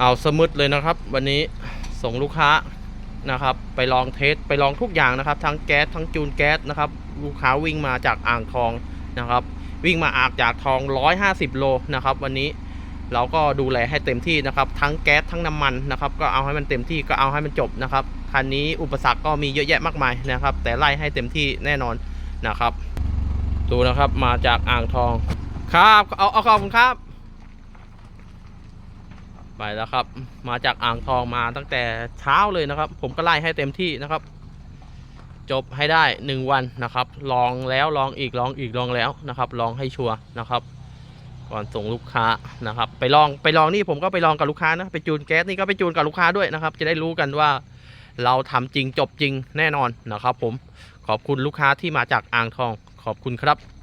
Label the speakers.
Speaker 1: เอาสมุดเลยนะครับ วันนี้ส่งลูกค้านะครับ ไปลองเทสไปลองทุกอย่างนะครับ ทั้งแก๊สทั้งจูนแก๊สนะครับ ลูกค้าวิ่งมาจากอ่างทองนะครับ วิ่งมาอากจากทอง 150 โลนะครับ วันนี้เราก็ดูแลให้เต็มที่นะครับ ทั้งแก๊สทั้งน้ำมันนะครับ ก็เอาให้มันเต็มที่ก็เอาให้มันจบนะครับคันนี้อุปสรรคก็มีเยอะแยะมากมายนะครับ แต่ไล่ให้เต็มที่แน่นอนนะครับ ดูนะครับมาจากอ่างทองครับเอาเอาขอบคุณครับ ไปแล้วครับ มาจากอ่างทองมาตั้งแต่เช้าเลยนะครับ ผมก็ไล่ให้เต็มที่นะครับ จบให้ได้1วันนะครับ ลองแล้วลองอีกลองอีกลองแล้วนะครับ ลองให้ชัวร์นะครับ ก่อนส่งลูกค้านะครับ ไปลองไปลองนี่ผมก็ไปลองกับลูกค้านะไปจูนแก๊สนี่ก็ไปจูนกับลูกค้าด้วยนะครับ จะได้รู้กันว่าเราทำจริงจบจริงแน่นอนนะครับ ผมขอบคุณลูกค้าที่มาจากอ่างทองขอบคุณครับ